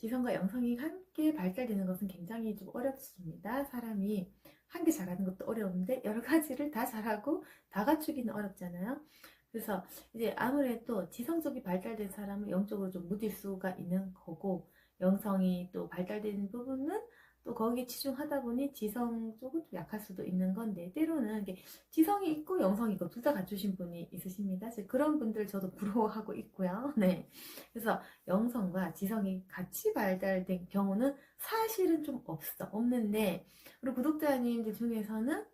지성과 영성이 함께 발달되는 것은 굉장히 좀 어렵습니다. 사람이 한 개 잘하는 것도 어려운데 여러 가지를 다 잘하고 다 갖추기는 어렵잖아요. 그래서 이제 아무래도 지성적이 발달된 사람은 영적으로 좀 무딜 수가 있는 거고 영성이 또 발달된 부분은 또 거기에 치중하다 보니 지성 쪽은 좀 약할 수도 있는 건데 때로는 지성이 있고 영성이 있고 둘 다 갖추신 분이 있으십니다. 그런 분들 저도 부러워하고 있고요. 네. 그래서 영성과 지성이 같이 발달된 경우는 사실은 좀 없어. 없는데, 우리 구독자님들 중에서는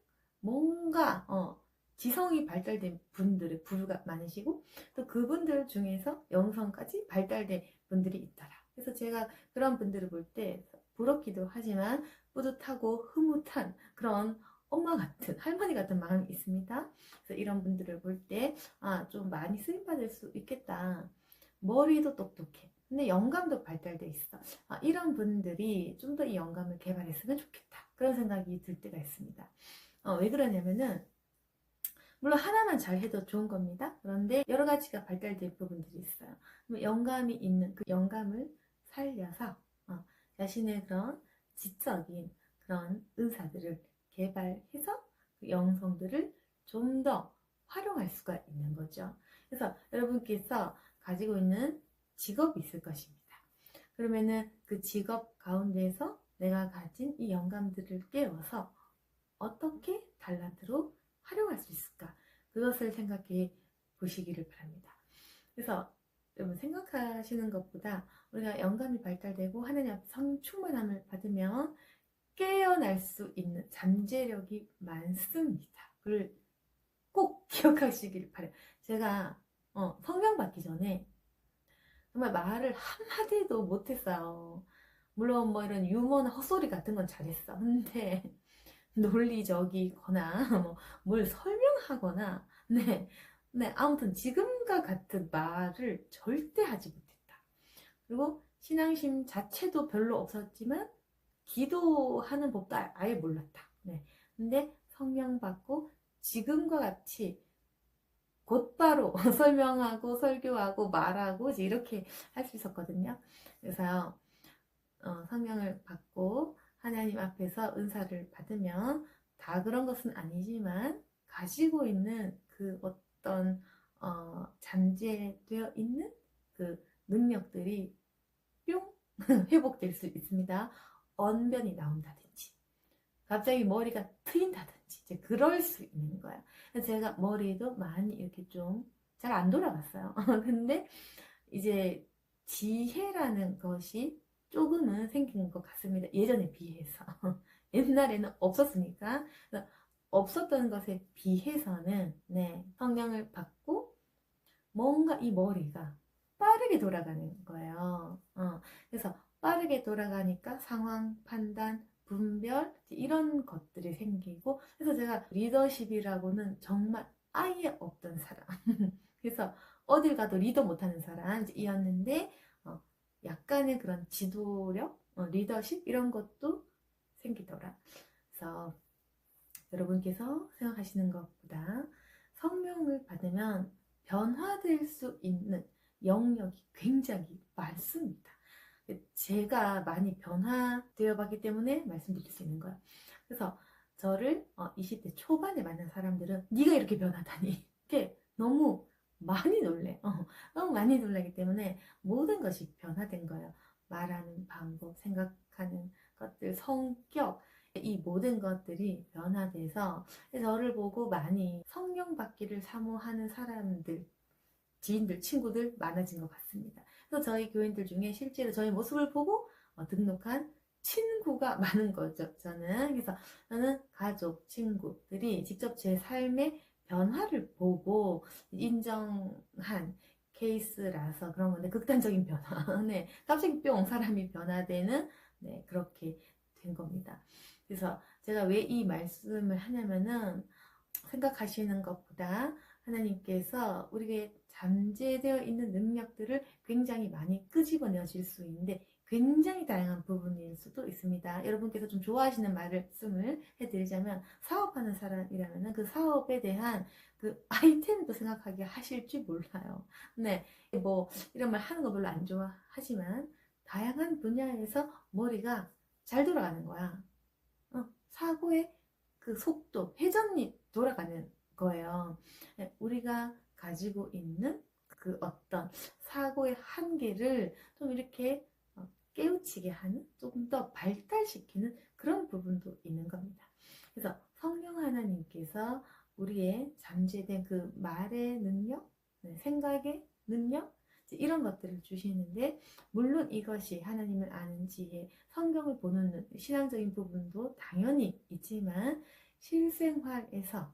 뭔가, 어, 지성이 발달된 분들의 부류가 많으시고, 또 그분들 중에서 영성까지 발달된 분들이 있더라. 그래서 제가 그런 분들을 볼때 부럽기도 하지만 뿌듯하고 흐뭇한 그런 엄마 같은, 할머니 같은 마음이 있습니다. 그래서 이런 분들을 볼 때, 아, 좀 많이 쓰임받을 수 있겠다. 머리도 똑똑해. 근데 영감도 발달돼 있어. 아, 이런 분들이 좀 더 이 영감을 개발했으면 좋겠다. 그런 생각이 들 때가 있습니다. 어, 왜 그러냐면은, 물론 하나만 잘 해도 좋은 겁니다. 그런데 여러 가지가 발달된 부분들이 있어요. 그럼 영감이 있는 그 영감을 살려서 어, 자신의 그런 지적인 그런 은사들을 개발해서 그 영성들을 좀 더 활용할 수가 있는 거죠. 그래서 여러분께서 가지고 있는 직업이 있을 것입니다. 그러면은 그 직업 가운데에서 내가 가진 이 영감들을 깨워서 어떻게 달란트로 활용할 수 있을까? 그것을 생각해 보시기를 바랍니다. 그래서 여러분 생각하시는 것보다 우리가 영감이 발달되고 앞에 성충만함을 받으면 깨어날 수 있는 잠재력이 많습니다. 그걸 꼭 기억하시길 바래요. 제가 어, 성경 받기 전에 정말 말을 한마디도 못했어요. 물론 뭐 이런 유머나 헛소리 같은 건 잘했어. 근데 논리적이거나 뭐 뭘 설명하거나 네, 네 아무튼 지금과 같은 말을 절대 하지 못했다. 그리고 신앙심 자체도 별로 없었지만 기도하는 법도 아- 아예 몰랐다. 네, 근데 성령 받고 지금과 같이 곧바로 설명하고 설교하고 말하고 이렇게 할 수 있었거든요. 그래서 어, 성령을 받고 하나님 앞에서 은사를 받으면 다 그런 것은 아니지만 가지고 있는 그 어떤 어, 잠재되어 있는 그 능력들이 뿅 회복될 수 있습니다. 언변이 나온다든지 갑자기 머리가 트인다든지 이제 그럴 수 있는. 그래서 제가 머리도 많이 이렇게 좀 잘 안 돌아갔어요. 근데 이제 지혜라는 것이 조금은 생긴 것 같습니다. 예전에 비해서. 옛날에는 없었으니까. 없었던 것에 비해서는, 네, 성령을 받고, 뭔가 이 머리가 빠르게 돌아가는 거예요. 어, 그래서 빠르게 돌아가니까 상황, 판단, 분별, 이런 것들이 생기고, 그래서 제가 리더십이라고는 정말 아예 없던 사람. 그래서 어딜 가도 리더 못하는 사람이었는데, 약간의 그런 지도력, 어, 리더십 이런 것도 생기더라. 그래서 여러분께서 생각하시는 것보다 성령을 받으면 변화될 수 있는 영역이 굉장히 많습니다. 제가 많이 변화되어 봤기 때문에 말씀드릴 수 있는 거예요. 그래서 저를 어, 20대 초반에 만난 사람들은 네가 이렇게 변하다니 이게 너무 많이 놀래. 어, 너무 많이 놀라기 때문에 모든 것이 변화된 거예요. 말하는 방법, 생각하는 것들, 성격, 이 모든 것들이 변화돼서 저를 보고 많이 성령 받기를 사모하는 사람들, 지인들, 친구들 많아진 것 같습니다. 그래서 저희 교인들 중에 실제로 저희 모습을 보고 어, 등록한 친구가 많은 거죠. 저는 그래서 저는 가족, 친구들이 직접 제 삶의 변화를 보고 인정한 케이스라서 그런 건데 극단적인 변화. 네, 갑자기 뿅 사람이 변화되는 네 그렇게 된 겁니다. 그래서 제가 왜 이 말씀을 하냐면은 생각하시는 것보다 하나님께서 우리에게 잠재되어 있는 능력들을 굉장히 많이 끄집어내실 수 있는데 굉장히 다양한 부분일 수도 있습니다. 여러분께서 좀 좋아하시는 말씀을 해드리자면 사업하는 사람이라면 그 사업에 대한 그 아이템도 생각하게 하실지 몰라요. 네, 뭐 이런 말 하는 거 별로 안 좋아하지만 다양한 분야에서 머리가 잘 돌아가는 거야. 어, 사고의 그 속도, 회전이 돌아가는 거예요. 네, 우리가 가지고 있는 그 어떤 사고의 한계를 좀 이렇게 어, 깨우치게 하는, 조금 더 발달시키는 그런 부분도 있는 겁니다. 그래서 성령 하나님께서 우리의 잠재된 그 말의 능력, 네, 생각의 능력, 이런 것들을 주시는데, 물론 이것이 하나님을 아는 지혜, 성경을 보는 눈, 신앙적인 부분도 당연히 있지만, 실생활에서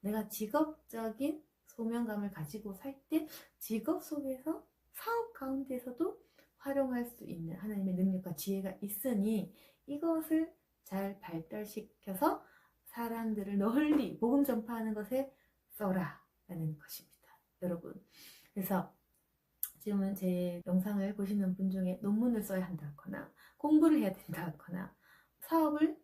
내가 직업적인 소명감을 가지고 살 때 직업 속에서 사업 가운데서도 활용할 수 있는 하나님의 능력과 지혜가 있으니 이것을 잘 발달시켜서 사람들을 널리 복음 전파하는 것에 써라 라는 것입니다. 여러분. 그래서 지금은 제 영상을 보시는 분 중에 논문을 써야 한다거나 공부를 해야 된다거나 사업을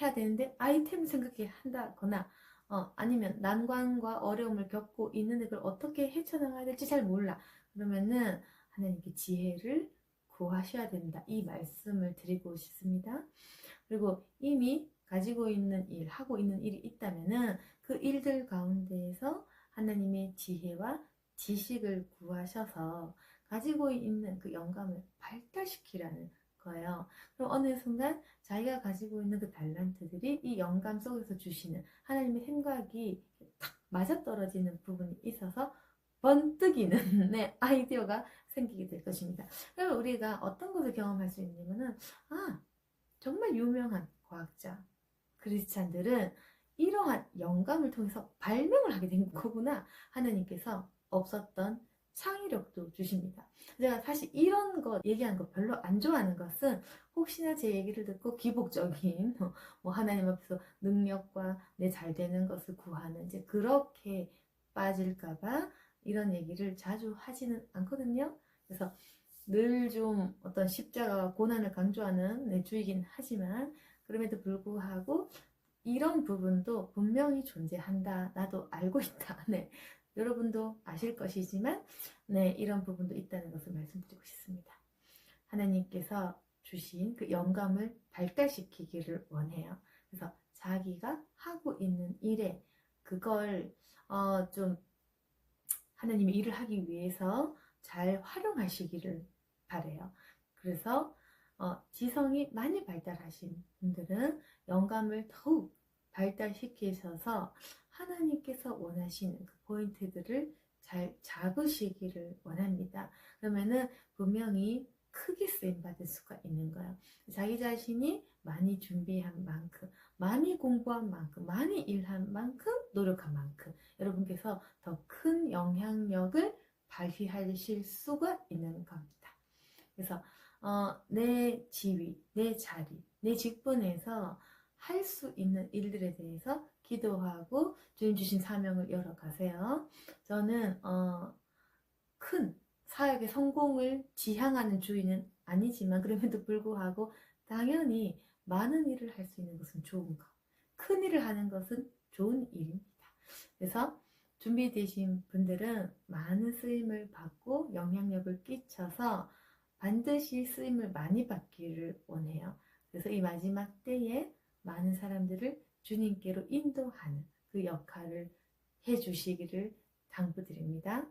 해야 되는데 아이템 생각해야 한다거나 어, 아니면 난관과 어려움을 겪고 있는데 그걸 어떻게 헤쳐나가야 될지 잘 몰라. 그러면은 하나님께 지혜를 구하셔야 된다. 이 말씀을 드리고 싶습니다. 그리고 이미 가지고 있는 일, 하고 있는 일이 있다면은 그 일들 가운데에서 하나님의 지혜와 지식을 구하셔서 가지고 있는 그 영감을 발달시키라는 거예요. 그럼 어느 순간 자기가 가지고 있는 그 달란트들이 이 영감 속에서 주시는 하나님의 생각이 탁 맞아떨어지는 부분이 있어서 번뜩이는 네, 아이디어가 생기게 될 것입니다. 그러면 우리가 어떤 것을 경험할 수 있냐면은 아 정말 유명한 과학자 크리스찬들은 이러한 영감을 통해서 발명을 하게 된 거구나 하나님께서 없었던 창의력도 주십니다. 제가 사실 이런 거 얘기하는 거 별로 안 좋아하는 것은 혹시나 제 얘기를 듣고 기복적인 뭐 하나님 앞에서 능력과 내 잘 되는 것을 구하는 이제 그렇게 빠질까봐 이런 얘기를 자주 하지는 않거든요. 그래서 늘 좀 어떤 십자가와 고난을 강조하는 내 주이긴 하지만 그럼에도 불구하고 이런 부분도 분명히 존재한다. 나도 알고 있다. 네. 여러분도 아실 것이지만, 네, 이런 부분도 있다는 것을 말씀드리고 싶습니다. 하나님께서 주신 그 영감을 발달시키기를 원해요. 그래서 자기가 하고 있는 일에 그걸, 어, 좀, 하나님의 일을 하기 위해서 잘 활용하시기를 바래요. 그래서, 어, 지성이 많이 발달하신 분들은 영감을 더욱 발달시키셔서 하나님께서 원하시는 그 포인트들을 잘 잡으시기를 원합니다. 그러면은 분명히 크게 쓰임 받을 수가 있는 거예요. 자기 자신이 많이 준비한 만큼, 많이 공부한 만큼, 많이 일한 만큼, 노력한 만큼 여러분께서 더 큰 영향력을 발휘하실 수가 있는 겁니다. 그래서 어, 내 지위, 내 자리, 내 직분에서 할 수 있는 일들에 대해서 기도하고 주님 주신 사명을 열어가세요. 저는 어, 큰 사역의 성공을 지향하는 주인은 아니지만 그럼에도 불구하고 당연히 많은 일을 할 수 있는 것은 좋은 것. 큰 일을 하는 것은 좋은 일입니다. 그래서 준비되신 분들은 많은 쓰임을 받고 영향력을 끼쳐서 반드시 쓰임을 많이 받기를 원해요. 그래서 이 마지막 때에 많은 사람들을 주님께로 인도하는 그 역할을 해 주시기를 당부드립니다.